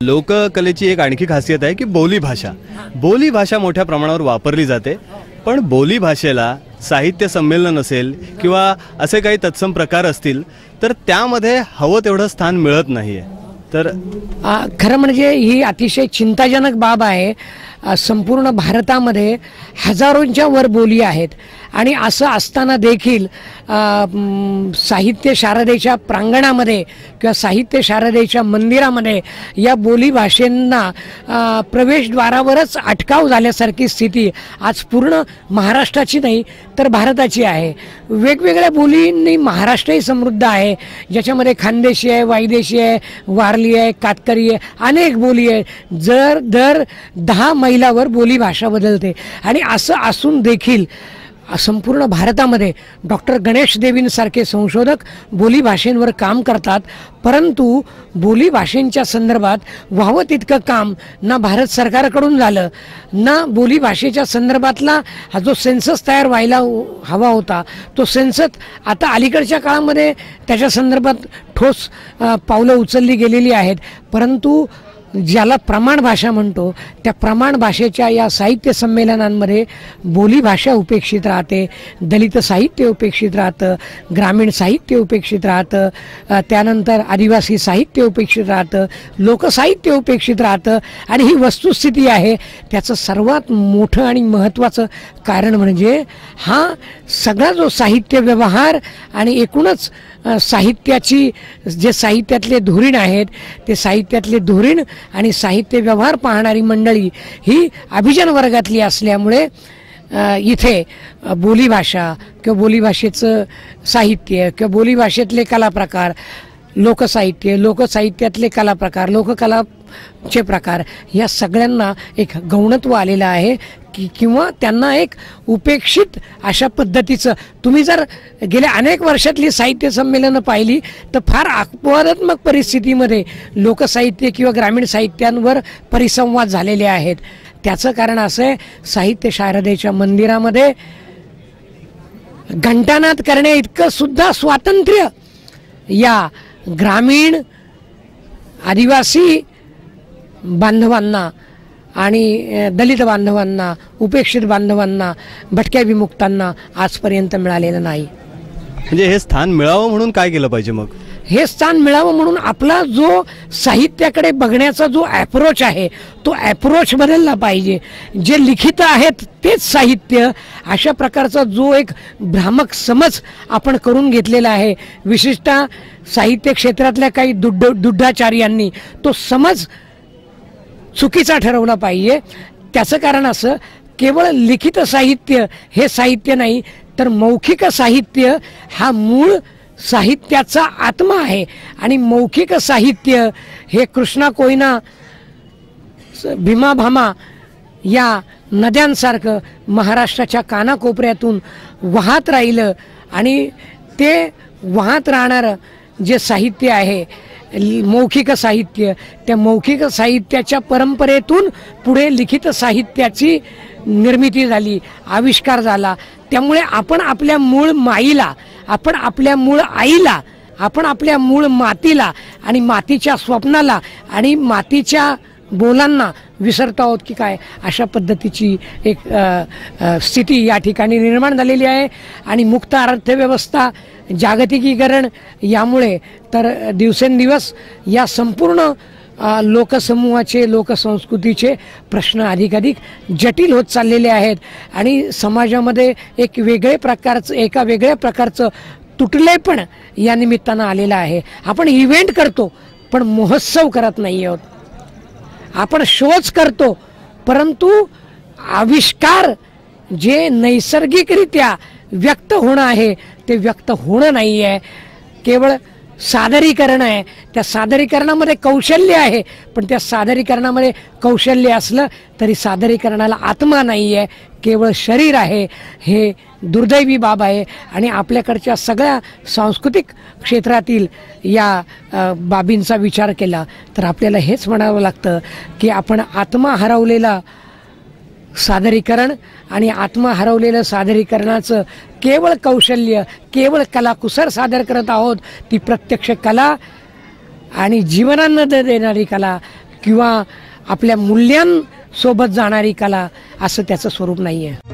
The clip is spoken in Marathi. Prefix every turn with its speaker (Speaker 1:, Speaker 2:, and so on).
Speaker 1: लोककलेची एक आणखी खासियत आहे की बोली भाषा. बोली भाषा मोठ्या प्रमाणावर वापरली जाते. पण बोली भाषेला साहित्य संमेलन असेल किंवा असे काही तत्सम प्रकार असतील तर त्यामध्ये हवं तेवढं स्थान मिळत नाही आहे तर
Speaker 2: खरं म्हणजे ही अतिशय चिंताजनक बाब आहे. संपूर्ण भारतामध्ये हजारोंच्या वर बोली आहेत. आणि असं असताना देखील साहित्य शारदेच्या प्रांगणामध्ये किंवा साहित्य शारदेच्या मंदिरामध्ये या बोली भाषेंना प्रवेशद्वारावरच अटकाव झाल्यासारखी स्थिती आज पूर्ण महाराष्ट्राची नाही तर भारताची आहे. वेगवेगळ्या बोलींनी महाराष्ट्रही समृद्ध आहे. ज्याच्यामध्ये खानदेशी आहे वायदेशी आहे वार वारली आहे कातकरी आहे अनेक बोली आहे. जर दर दहा मैलावर बोली भाषा बदलते. आणि असं असून देखील संपूर्ण भारतामध्ये डॉक्टर गणेश देवींसारखे संशोधक बोली भाषेंवर काम करतात परंतु बोली भाषेंच्या संदर्भात व्हावं तितकं काम ना भारत सरकारकडून झालं. ना बोली भाषेच्या संदर्भातला हा जो सेन्सस तयार व्हायला हो-, हवा होता तो सेन्सस आता अलीकडच्या काळामध्ये त्याच्या संदर्भात ठोस पावलं उचलली गेलेली आहेत. परंतु ज्याला प्रमाण भाषा म्हणतो त्या प्रमाण भाषेच्या या साहित्य संमेलनांमध्ये बोलीभाषा उपेक्षित राहते दलित साहित्य उपेक्षित राहतं ग्रामीण साहित्य उपेक्षित राहतं त्यानंतर आदिवासी साहित्य उपेक्षित राहतं लोकसाहित्य उपेक्षित राहतं आणि ही वस्तुस्थिती आहे. त्याचं सर्वात मोठं आणि महत्त्वाचं कारण म्हणजे हा सगळा जो साहित्य व्यवहार आणि एकूणच साहित्याची जे साहित्यातले धुरीण आहेत ते साहित्यातले धुरीण आणि साहित्य व्यवहार पाहणारी मंडळी ही अभिजन वर्गातली असल्यामुळे इथे बोलीभाषा किंवा बोलीभाषेचं साहित्य किंवा बोलीभाषेतले कलाप्रकार लोकसाहित्य लोकसाहित्यातले कलाप्रकार लोककलाचे प्रकार या सगळ्यांना एक गौणत्व आलेलं आहे की किंवा त्यांना एक उपेक्षित अशा पद्धतीचं. तुम्ही जर गेल्या अनेक वर्षातली साहित्य संमेलनं पाहिली तर फार अपवादात्मक परिस्थितीमध्ये लोकसाहित्य किंवा ग्रामीण साहित्यांवर परिसंवाद झालेले आहेत. त्याचं कारण असं आहे साहित्य शारदेच्या मंदिरामध्ये घंटानाद करणे इतकं सुद्धा स्वातंत्र्य या ग्रामीण आदिवासी बांधवांना आणि दलित बांधवांना उपेक्षित बांधवांना भटक्या विमुक्तांना आजपर्यंत मिळालेलं नाही.
Speaker 1: म्हणजे हे स्थान मिळावं म्हणून काय केलं पाहिजे मग?
Speaker 2: हे स्थान मिळावं म्हणून आपला जो साहित्याकडे बघण्याचा जो ॲप्रोच आहे तो ॲप्रोच बदलला पाहिजे. जे लिखित आहेत तेच साहित्य अशा प्रकारचा जो एक भ्रामक समज आपण करून घेतलेला आहे. विशिष्ट साहित्य क्षेत्रातल्या काही दुड्ड दुड्डाचार्यांनी तो समज चुकीचा ठरवला पाहिजे. त्याचं कारण असं केवळ लिखित साहित्य हे साहित्य नाही तर मौखिक साहित्य हा मूळ साहित्याचा आत्मा आहे. आणि मौखिक साहित्य हे कृष्णा कोयना भीमाभामा भीमा भामा या नद्यांसारखं महाराष्ट्राच्या कानाकोपऱ्यातून वाहत राहिलं. आणि ते वाहत राहणारं जे साहित्य आहे मौखिक साहित्य त्या मौखिक साहित्याच्या परंपरेतून पुढे लिखित साहित्याची निर्मिती झाली आविष्कार झाला. त्यामुळे आपण आपल्या मूळ माईला आपण आपल्या मूळ आईला आपण आपल्या मूळ मातीला आणि मातीच्या स्वप्नाला आणि मातीच्या बोलांना विसरतो आहोत की काय? अशा पद्धतीची एक स्थिती या ठिकाणी निर्माण झालेली आहे. आणि मुक्त अर्थव्यवस्था जागतिकीकरण यामुळे तर दिवसेंदिवस या संपूर्ण लोकसमूहाचे लोकसंस्कृतीचे प्रश्न अधिकाधिक जटिल होत चाललेले आहेत. आणि समाजामध्ये एक वेगळे प्रकारचं एका वेगळ्या प्रकारचं तुटलेपण या निमित्तानं आलेलं आहे. आपण इव्हेंट करतो पण महोत्सव करत नाही आहोत. आपण शोच करतो परंतु आविष्कार जे नैसर्गिकरित्या व्यक्त होणं आहे ते व्यक्त होणं नाही आहे केवळ सादरीकरण आहे. त्या सादरीकरणामध्ये कौशल्य आहे. पण त्या सादरीकरणामध्ये कौशल्य असलं तरी सादरीकरणाला आत्मा नाही आहे केवळ शरीर आहे. हे दुर्दैवी बाब आहे. आणि आपल्याकडच्या सगळ्या सांस्कृतिक क्षेत्रातील या बाबींचा विचार केला तर आपल्याला हेच म्हणावं लागतं की आपण आत्मा हरवलेला सादरीकरण आणि आत्मा हरवलेलं सादरीकरणाचं केवळ कौशल्य केवळ कलाकुसर सादर करत आहोत ती प्रत्यक्ष कला आणि जीवनानंद देणारी कला किंवा आपल्या मूल्यांसोबत जाणारी कला असं त्याचं स्वरूप नाही आहे